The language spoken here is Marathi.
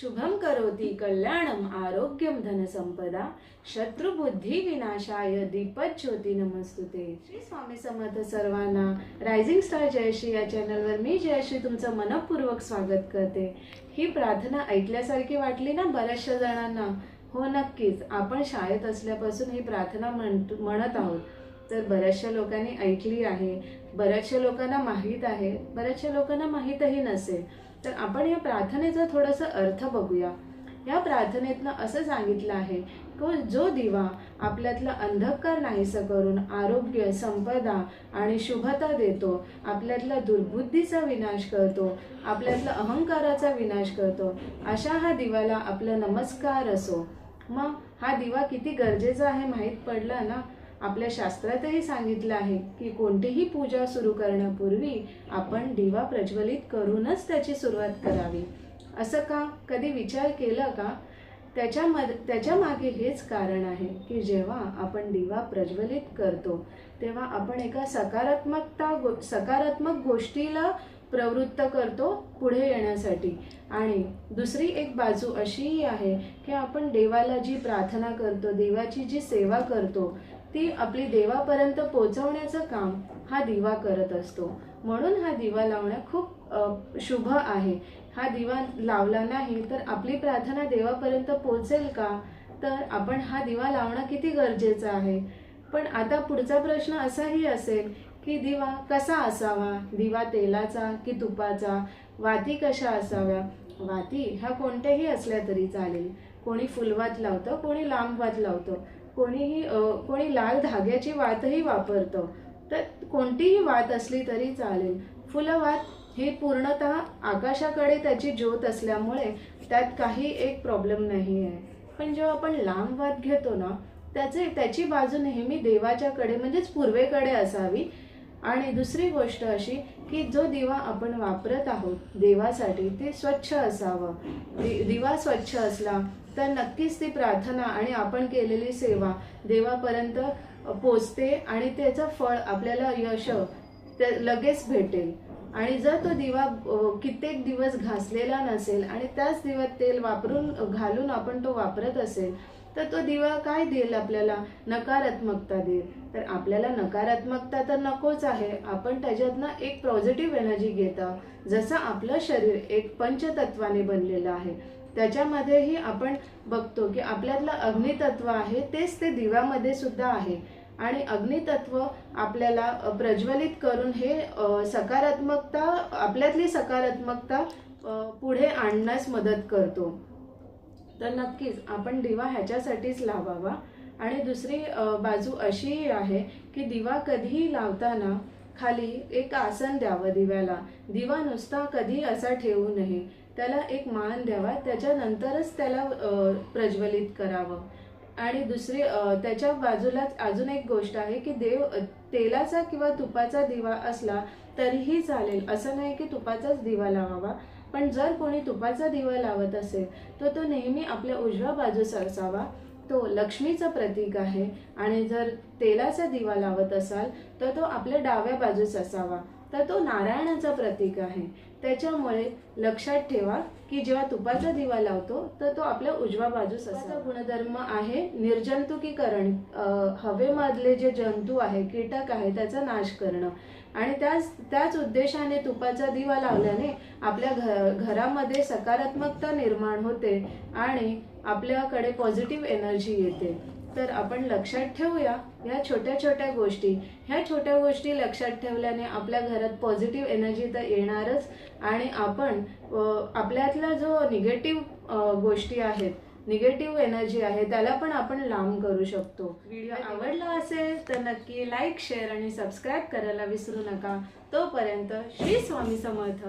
शुभम करोति कल्याणम आरोग्यम धनसंपदा शत्रुबुद्धी विनाशाय दीपज्योती नमस्तुते। श्री स्वामी समर्थ सर्वांना रायझिंग स्टार जयश्री या चॅनलवर मी जयश्री तुमचं मनपूर्वक स्वागत करते. ही प्रार्थना ऐकल्यासारखी वाटली ना बऱ्याचशा जणांना? हो नक्कीच. आपण शाळेत असल्यापासून ही प्रार्थना म्हण म्हणत आहोत. तर बऱ्याचशा लोकांनी ऐकली आहे. बऱ्याचशा लोकांना माहीत आहे. बऱ्याचशा लोकांना माहीतही नसेल. तर आपण या प्रार्थनेचा थोडासा अर्थ बघूया. या प्रार्थनेतनं असं सांगितलं आहे की जो दिवा आपल्यातला अंधकार नाहीसा करून आरोग्य संपदा आणि शुभता देतो आपल्यातला दुर्बुद्धीचा विनाश करतो आपल्यातला अहंकाराचा विनाश करतो अशा हा दिवाला आपला नमस्कार असो. मग हा दिवा किती गरजेचा आहे माहीत पडला ना? आपल्या शास्त्रातही सांगितलं आहे की कोणतीही पूजा सुरू करण्यापूर्वी आपण दिवा प्रज्वलित करूनच त्याची सुरुवात करावी. असं का? कधी विचार केला का? त्याच्यामध्ये त्याच्यामागे हेच कारण आहे की जेव्हा आपण दिवा प्रज्वलित करतो तेव्हा आपण एका सकारात्मकता गो सकारात्मक गोष्टीला प्रवृत्त करतो पुढे येण्यासाठी. आणि दुसरी एक बाजू अशीही आहे की आपण देवाला जी प्रार्थना करतो देवाची जी सेवा करतो ती आपली देवापर्यंत पोचवण्याचं काम हा दिवा करत असतो. म्हणून हा दिवा लावणं खूप शुभ आहे. हा दिवा लावला नाही तर आपली प्रार्थना देवापर्यंत पोचेल का? तर आपण हा दिवा लावणं किती गरजेचं आहे. पण आता पुढचा प्रश्न असाही असेल की दिवा कसा असावा? दिवा तेलाचा की तुपाचा? वाती कशा असाव्या? वाती ह्या कोणत्याही असल्या तरी चालेल. कोणी फुलवात लावतं कोणी लांबवात लावतं. कोणीही कोणी लाल धाग्याची वातही वापरतं. तर कोणतीही वात असली तरी चालेल. फुलवात ही पूर्णतः आकाशाकडे त्याची ज्योत असल्यामुळे त्यात काही एक प्रॉब्लेम नाही आहे पण जेव्हा आपण लांब वात घेतो ना त्याचे त्याची बाजू नेहमी देवाच्याकडे म्हणजेच पूर्वेकडे असावी. आणि दुसरी गोष्ट अशी की जो दिवा आपण वापरत आहोत देवासाठी ते स्वच्छ असावं. दि- दिवा स्वच्छ असला तर नक्कीच ती प्रार्थना आणि आपण केलेली सेवा देवापर्यंत पोचते आणि त्याचं फळ आपल्याला यश ते लगेच भेटेल. आणि जर तो दिवा कित्येक दिवस घासलेला नसेल आणि त्याच दिवस तेल वापरून घालून आपण तो वापरत असेल तर तो दिवा काय देईल आपल्याला? नकारात्मकता देईल. तर आपल्याला नकारात्मकता तर नकोच आहे. आपण त्याच्यातनं एक पॉझिटिव्ह एनर्जी घेता जसं आपलं शरीर एक पंचतत्वाने बनलेलं आहे. त्याच्यामध्येही आपण बघतो की आपल्यातलं अग्नितत्व आहे तेच ते दिव्यामध्ये सुद्धा आहे. आणि अग्नितत्व आपल्याला प्रज्वलित करून हे सकारात्मकता आपल्यातली सकारात्मकता पुढे आणण्यास मदत करतो. तर नक्कीच आपण दिवा ह्याच्यासाठीच लावावा. आणि दुसरी बाजू अशीही आहे की दिवा कधीही लावताना खाली एक आसन द्यावं दिव्याला. दिवा नुसता कधी असा ठेवू नये. त्याला एक मान द्यावा. त्याच्यानंतरच त्याला प्रज्वलित करावं. आणि दुसरी त्याच्या बाजूलाच अजून एक गोष्ट आहे की देव तेलाचा किंवा तुपाचा दिवा असला तरीही चालेल. असं नाही की तुपाचाच दिवा लावावा. पण जर कोणी तुपाचा दिवा लावत असेल तर तो नेहमी आपल्या उजव्या बाजूस असावा. तो लक्ष्मीचं प्रतीक आहे आणि जर तेलाचा दिवा लावत असाल तर तो आपल्या डाव्या बाजूस असावा. तर तो नारायणाचा प्रतीक आहे. त्याच्यामुळे लक्षात ठेवा की जेव्हा तुपाचा दिवा लावतो तर तो आपल्या उजव्या बाजूस असा गुणधर्म आहे निर्जंतुकीकरण. हवेमधले जे जंतू आहे कीटक आहे त्याचा नाश करणं. आणि त्याच त्याच उद्देशाने तुपाचा दिवा लावल्याने आपल्या घ घरामध्ये सकारात्मकता निर्माण होते आणि आपल्याकडे पॉझिटिव्ह एनर्जी येते. तर आपण लक्षात ठेवूया ह्या छोट्या छोट्या गोष्टी. ह्या छोट्या गोष्टी लक्षात ठेवल्याने आपल्या घरात पॉझिटिव्ह एनर्जी तर येणारच आणि आपण आपल्यातला जो निगेटिव्ह गोष्टी आहेत निगेटिव्ह एनर्जी आहे त्याला पण आपण लांब करू शकतो. व्हिडिओ आवडला. असेल तर नक्की लाईक शेअर आणि सबस्क्राईब करायला विसरू नका. तोपर्यंत श्री स्वामी समर्थ.